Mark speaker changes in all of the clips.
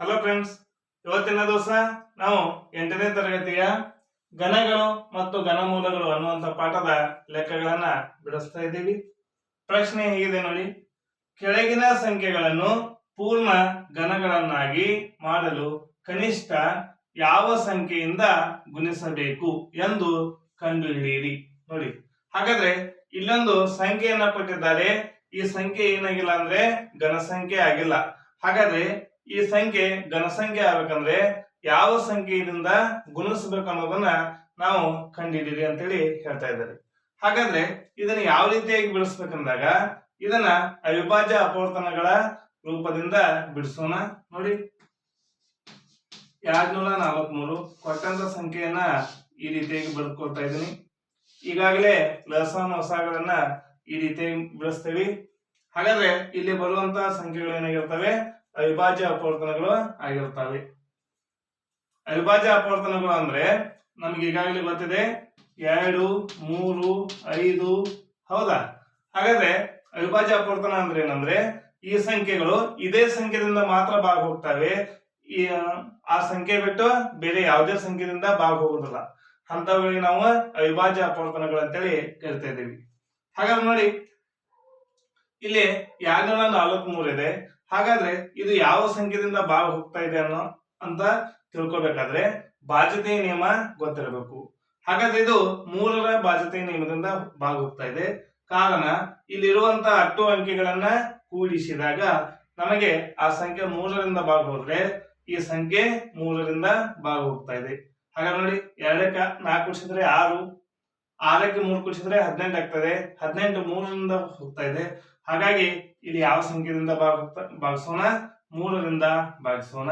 Speaker 1: Hello friends ಇವತ್ತಿನ ದಿವಸ ನಾವು ಎಂಟನೇ ತರಗತಿಯ ಘನಗಳು ಮತ್ತು ಘನಮೂಲಗಳು ಅನ್ನುವಂಥ ಪಾಠದ ಲೆಕ್ಕಗಳನ್ನ ಬಿಡಿಸ್ತಾ ಇದ್ದೀವಿ. ಪ್ರಶ್ನೆ ಹೇಗಿದೆ ನೋಡಿ. ಕೆಳಗಿನ ಸಂಖ್ಯೆಗಳನ್ನು ಪೂರ್ಣ ಘನಗಳನ್ನಾಗಿ ಮಾಡಲು ಕನಿಷ್ಠ ಯಾವ ಸಂಖ್ಯೆಯಿಂದ ಗುಣಿಸಬೇಕು ಎಂದು ಕಂಡುಹಿಡಿಯಿರಿ. ನೋಡಿ, ಹಾಗಾದ್ರೆ ಇಲ್ಲೊಂದು ಸಂಖ್ಯೆಯನ್ನ ಕೊಟ್ಟಿದ್ದಾರೆ. ಈ ಸಂಖ್ಯೆ ಏನಾಗಿಲ್ಲ ಅಂದ್ರೆ ಘನ ಸಂಖ್ಯೆ ಆಗಿಲ್ಲ. ಹಾಗಾದ್ರೆ ಈ ಸಂಖ್ಯೆ ಘನಸಂಖ್ಯೆ ಆಗ್ಬೇಕಂದ್ರೆ ಯಾವ ಸಂಖ್ಯೆಯಿಂದ ಗುಣಿಸಬೇಕು ಅನ್ನೋದನ್ನ ನಾವು ಕಂಡಿಡೀರಿ ಅಂತೇಳಿ ಹೇಳ್ತಾ ಇದ್ದಾರೆ. ಹಾಗಾದ್ರೆ ಇದನ್ನ ಯಾವ ರೀತಿಯಾಗಿ ಬಿಡಿಸ್ಬೇಕಂದಾಗ ಇದನ್ನ ಅವಿಭಾಜ್ಯ ಅಪವರ್ತನಗಳ ರೂಪದಿಂದ ಬಿಡಿಸೋಣ ನೋಡಿ. ಎರಡ್ನೂರ ನಲವತ್ಮೂರು ಕೊಟ್ಟಂತ ಸಂಖ್ಯೆಯನ್ನ ಈ ರೀತಿಯಾಗಿ ಬರೆದುಕೊಳ್ತಾ ಇದ್ದೀನಿ. ಈಗಾಗಲೇ ಲಸನ್ ಹೊಸಗಳನ್ನ ಈ ರೀತಿಯಾಗಿ ಬಿಡಿಸ್ತೇವೆ. ಹಾಗಾದ್ರೆ ಇಲ್ಲಿ ಬರುವಂತಹ ಸಂಖ್ಯೆಗಳು ಏನಾಗಿರ್ತವೆ ಅವಿಭಾಜ್ಯ ಅಪವರ್ತನಗಳು ಆಗಿರ್ತವೆ ಅವಿಭಾಜ್ಯ ಅಪವರ್ತನಗಳು ಅಂದ್ರೆ ನಮ್ಗೆ ಈಗಾಗಲೇ ಗೊತ್ತಿದೆ, ಎರಡು, ಮೂರು, ಐದು, ಹೌದಾ? ಹಾಗಾದ್ರೆ ಅವಿಭಾಜ್ಯ ಅಪವರ್ತನ ಅಂದ್ರೆ ಏನಂದ್ರೆ ಈ ಸಂಖ್ಯೆಗಳು ಇದೇ ಸಂಖ್ಯೆದಿಂದ ಮಾತ್ರ ಭಾಗ ಹೋಗ್ತವೆ ಆ ಸಂಖ್ಯೆ ಬಿಟ್ಟು ಬೇರೆ ಯಾವುದೇ ಸಂಖ್ಯೆದಿಂದ ಭಾಗ ಹೋಗುದಿಲ್ಲ ಅಂತವುಗಳಿಗೆ ನಾವು ಅವಿಭಾಜ್ಯ ಅಪವರ್ತನಗಳು ಅಂತೇಳಿ ಕರಿತಾ ಇದ್ದೀವಿ. ಹಾಗಾದ್ರೆ ನೋಡಿ, ಇಲ್ಲಿ ಎರಡ್ನೂರ ಮೂರು ಇದೆ ಹಾಗಾದ್ರೆ ಇದು ಯಾವ ಸಂಖ್ಯೆಯಿಂದ ಭಾಗ ಹೋಗ್ತಾ ಇದೆ ಅನ್ನೋ ಅಂತ ತಿಳ್ಕೊಬೇಕಾದ್ರೆ ಬಾಧ್ಯತೆ ನಿಯಮ ಗೊತ್ತಿರಬೇಕು. ಹಾಗಾದ್ರೆ ಇದು ಮೂರರ ಬಾಧ್ಯತೆ ನಿಯಮದಿಂದ ಭಾಗ ಹೋಗ್ತಾ ಇದೆ. ಕಾರಣ ಇಲ್ಲಿರುವಂತ ಹತ್ತು ಅಂಕಿಗಳನ್ನ ಕೂಡಿಸಿದಾಗ ನಮಗೆ ಆ ಸಂಖ್ಯೆ ಮೂರರಿಂದ ಹೋದ್ರೆ ಈ ಸಂಖ್ಯೆ ಮೂರರಿಂದ ಭಾಗ ಹೋಗ್ತಾ ಇದೆ. ಹಾಗಾದ್ರೆ ನೋಡಿ, ಎರಡಕ್ಕ ನಾಲ್ಕು ಕೂಡಿಸಿದ್ರೆ ಆರು ಆರಕ್ಕೆ ಮೂರು ಕುಚಿದ್ರೆ ಹದಿನೆಂಟು ಆಗ್ತದೆ. ಹದಿನೆಂಟು ಮೂರರಿಂದ ಹೋಗ್ತಾ ಇದೆ. ಹಾಗಾಗಿ ಇಲ್ಲಿ ಯಾವ ಸಂಖ್ಯೆಯಿಂದ ಭಾಗ ಭಾಗಿಸೋಣ? ಮೂರರಿಂದ ಭಾಗಿಸೋಣ.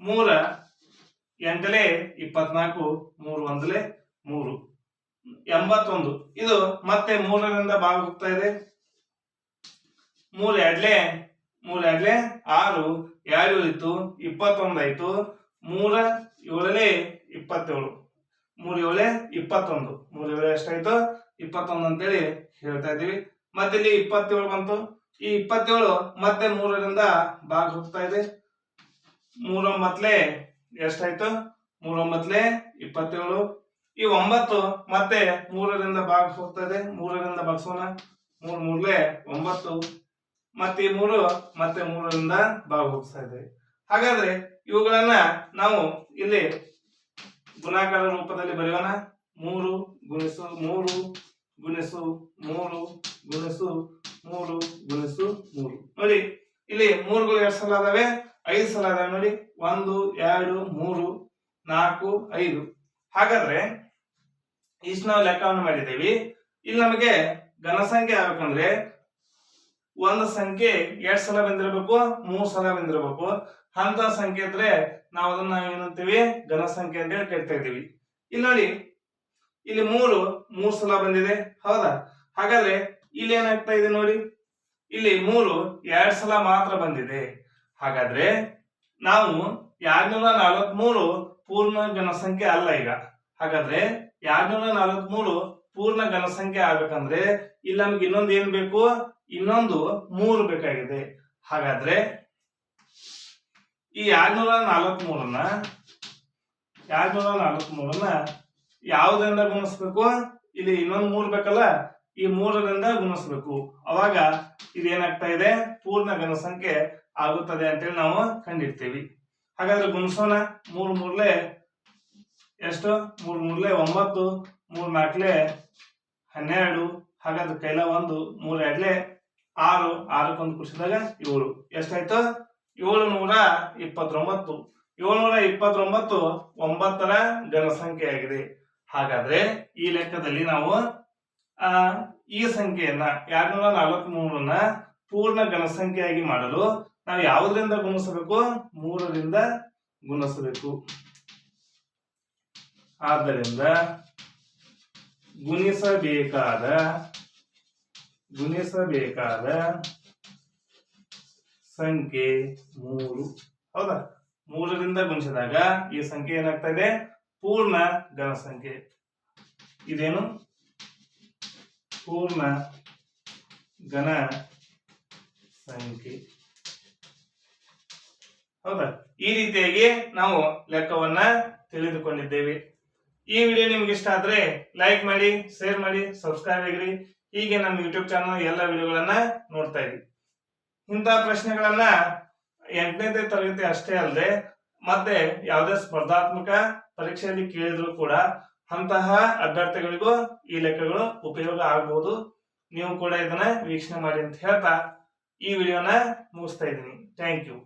Speaker 1: ಮೂರ ಎಂಟಲೇ ಇಪ್ಪತ್ನಾಲ್ಕು, ಮೂರು ಒಂದಲೇ ಮೂರು. ಎಂಬತ್ತೊಂದು. ಇದು ಮತ್ತೆ ಮೂರರಿಂದ ಭಾಗ ಹೋಗ್ತಾ ಇದೆ. ಮೂರ್ ಎರಡ್ಲೆ ಮೂರ್ ಎರಡ್ಲೆ ಆರು ಎರಡು ಇತ್ತು, ಇಪ್ಪತ್ತೊಂದು ಆಯ್ತು. ಮೂರ ಏಳಲೆ ಇಪ್ಪತ್ತೇಳು. ಮೂರ್ ಏಳೆ ಇಪ್ಪತ್ತೊಂದು. ಮೂರು ಏಳು ಎಷ್ಟಾಯ್ತು? ಇಪ್ಪತ್ತೊಂದು ಅಂತೇಳಿ ಹೇಳ್ತಾ ಇದ್ದೀವಿ. ಮತ್ತೆ ಇಲ್ಲಿ ಇಪ್ಪತ್ತೇಳು ಬಂತು. ಈ ಇಪ್ಪತ್ತೇಳು ಮತ್ತೆ ಮೂರರಿಂದ ಭಾಗ ಹೋಗ್ತಾ ಇದೆ. ಮೂರೊಂಬತ್ಲೆ ಎಷ್ಟಾಯ್ತು? ಮೂರೊಂಬತ್ಲೆ ಇಪ್ಪತ್ತೇಳು. ಈ ಒಂಬತ್ತು ಮತ್ತೆ ಮೂರರಿಂದ ಭಾಗ ಹೋಗ್ತಾ ಇದೆ. ಮೂರರಿಂದ ಭಾಗಿಸೋಣ. ಮೂರ್ ಮೂರ್ಲೆ ಒಂಬತ್ತು. ಮತ್ತೆ ಈ ಮೂರು ಮತ್ತೆ ಮೂರರಿಂದ ಭಾಗ ಹೋಗ್ತಾ ಇದೆ. ಹಾಗಾದ್ರೆ ಇವುಗಳನ್ನ ನಾವು ಇಲ್ಲಿ ಗುಣಾಕಾರ ರೂಪದಲ್ಲಿ ಬರೆಯೋಣ. ಮೂರು ಗುಣಿಸು ಮೂರು ಗುಣಿಸು ಮೂರು ಗುಣಿಸು ಮೂರು ಗುಣಿಸು ಮೂರು. ನೋಡಿ, ಇಲ್ಲಿ ಮೂರುಗಳು ಎರಡು ಸಲ ಅದಾವೆ ಐದು ಸಲ ಅದಾವೆ ನೋಡಿ. ಒಂದು, ಎರಡು, ಮೂರು, ನಾಲ್ಕು, ಐದು. ಹಾಗಾದ್ರೆ ಇಷ್ಟು ನಾವು ಲೆಕ್ಕವನ್ನು ಮಾಡಿದ್ದೇವೆ. ಇಲ್ಲಿ ನಮಗೆ ಘನಸಂಖ್ಯೆ ಆಗ್ಬೇಕಂದ್ರೆ ಒಂದು ಸಂಖ್ಯೆ ಎರಡು ಸಲ ಬಂದಿರಬೇಕು, ಮೂರು ಸಲ ಬಂದಿರಬೇಕು. ಅಂತ ಸಂಖ್ಯೆ ಇದ್ರೆ ನಾವು ಅದನ್ನ ಏನಂತೀವಿ? ಘನ ಸಂಖ್ಯೆ ಅಂತ ಹೇಳಿ ಕರಿತಾ ಇದ್ದೀವಿ. ಇಲ್ಲಿ ನೋಡಿ, ಇಲ್ಲಿ ಮೂರು, ಮೂರ್ ಸಲ ಬಂದಿದೆ. ಹೌದಾ? ಹಾಗಾದ್ರೆ ಇಲ್ಲಿ ಏನಾಗ್ತಾ ಇದೆ ನೋಡಿ. ಇಲ್ಲಿ ಮೂರು, ಎರಡ್ ಸಲ ಮಾತ್ರ ಬಂದಿದೆ. ಹಾಗಾದ್ರೆ ನಾವು ಎರಡ್ನೂರ ನಲವತ್ಮೂರು ಪೂರ್ಣ ಜನಸಂಖ್ಯೆ ಅಲ್ಲ ಈಗ. ಹಾಗಾದ್ರೆ ಎರಡ್ನೂರ ನಲವತ್ಮೂರು ಪೂರ್ಣ ಘನಸಂಖ್ಯೆ ಆಗ್ಬೇಕಂದ್ರೆ ಇಲ್ಲಿ ನಮ್ಗೆ ಇನ್ನೊಂದು ಏನ್ ಬೇಕು? ಇನ್ನೊಂದು ಮೂರು ಬೇಕಾಗಿದೆ. ಹಾಗಾದ್ರೆ ಈ ಎರಡ್ನೂರ ನಲವತ್ಮೂರನ್ನ ಎರಡ್ನೂರ ನಲವತ್ಮೂರನ್ನ ಯಾವುದರಿಂದ ಗುಣಿಸ್ಬೇಕು? ಇಲ್ಲಿ ಇನ್ನೊಂದು ಮೂರ್ ಬೇಕಲ್ಲ, ಈ ಮೂರರಿಂದ ಗುಣಿಸ್ಬೇಕು. ಅವಾಗ ಇದೇನಾಗ್ತಾ ಇದೆ? ಪೂರ್ಣ ಘನಸಂಖ್ಯೆ ಆಗುತ್ತದೆ ಅಂತೇಳಿ ನಾವು ಕಂಡಿಡ್ತೀವಿ ಹಾಗಾದ್ರೆ ಗುಣಿಸೋಣ. ಮೂರ್ ಮೂರ್ಲೆ ಎಷ್ಟು? ಮೂರ್ ಮೂರ್ಲೆ ಒಂಬತ್ತು, ಮೂರ್ ನಾಲ್ಕಲೆ ಹನ್ನೆರಡು, ಹಾಗಾದ್ರೆ ಕೈಲ ಒಂದು, ಮೂರ್ ಎರಡ್ಲೆ ಆರು, ಆರಕ್ಕೊಂದು ಕುಡಿಸಿದಾಗ ಏಳು. ಎಷ್ಟಾಯ್ತು? ಏಳು ನೂರ ಇಪ್ಪತ್ತೊಂಬತ್ತು. ಏಳ್ನೂರ ಇಪ್ಪತ್ತೊಂಬತ್ತು ಒಂಬತ್ತರ ಜನಸಂಖ್ಯೆ ಆಗಿದೆ ಹಾಗಾದ್ರೆ ಈ ಲೆಕ್ಕದಲ್ಲಿ ನಾವು, ಆ, ಈ ಸಂಖ್ಯೆಯನ್ನ ಎರಡ್ನೂರ ನಾಲ್ಕು ಮೂರನ್ನ ಪೂರ್ಣ ಜನಸಂಖ್ಯೆಯಾಗಿ ಮಾಡಲು ನಾವು ಯಾವುದರಿಂದ ಗುಣಿಸಬೇಕು? ಮೂರರಿಂದ ಗುಣಿಸಬೇಕು. ಆದ್ದರಿಂದ ಗುಣಿಸಬೇಕಾದ ಗುಣಿಸಬೇಕಾದ ಸಂಖ್ಯೆ ಮೂರು. ಹೌದಾ? ಮೂರರಿಂದ ಗುಣಿಸಿದಾಗ ಈ ಸಂಖ್ಯೆ ಏನಾಗ್ತಾ ಇದೆ? ಪೂರ್ಣ ಘನ ಸಂಖ್ಯೆ ಇದೇನು? ಪೂರ್ಣ ಘನ ಸಂಖ್ಯೆ. ಹೌದಾ? ಈ ರೀತಿಯಾಗಿ ನಾವು ಲೆಕ್ಕವನ್ನ ತಿಳಿದುಕೊಂಡಿದ್ದೇವೆ. ಈ ವಿಡಿಯೋ ನಿಮ್ಗೆ ಇಷ್ಟ ಆದ್ರೆ ಲೈಕ್ ಮಾಡಿ, ಶೇರ್ ಮಾಡಿ, ಸಬ್ಸ್ಕ್ರೈಬ್ ಆಗಿರಿ. ಹೀಗೆ ನಮ್ಮ ಯೂಟ್ಯೂಬ್ ಚಾನಲ್ ಎಲ್ಲ ವಿಡಿಯೋಗಳನ್ನ ನೋಡ್ತಾ ಇರಿ. ಇಂಥ ಪ್ರಶ್ನೆಗಳನ್ನ ಎಂಟನೇ ತರಗತಿ ಅಷ್ಟೇ ಅಲ್ಲದೆ ಮತ್ತೆ ಯಾವುದೇ ಸ್ಪರ್ಧಾತ್ಮಕ ಪರೀಕ್ಷೆಯಲ್ಲಿ ಕೇಳಿದ್ರು ಕೂಡ ಅಂತಹ ಅಭ್ಯರ್ಥಿಗಳಿಗೂ ಈ ಲೆಕ್ಕಗಳು ಉಪಯೋಗ ಆಗಬಹುದು ನೀವು ಕೂಡ ಇದನ್ನ ವೀಕ್ಷಣೆ ಮಾಡಿ ಅಂತ ಹೇಳ್ತಾ ಈ ವಿಡಿಯೋನ ಮುಗಿಸ್ತಾ ಇದ್ದೀನಿ. Thank you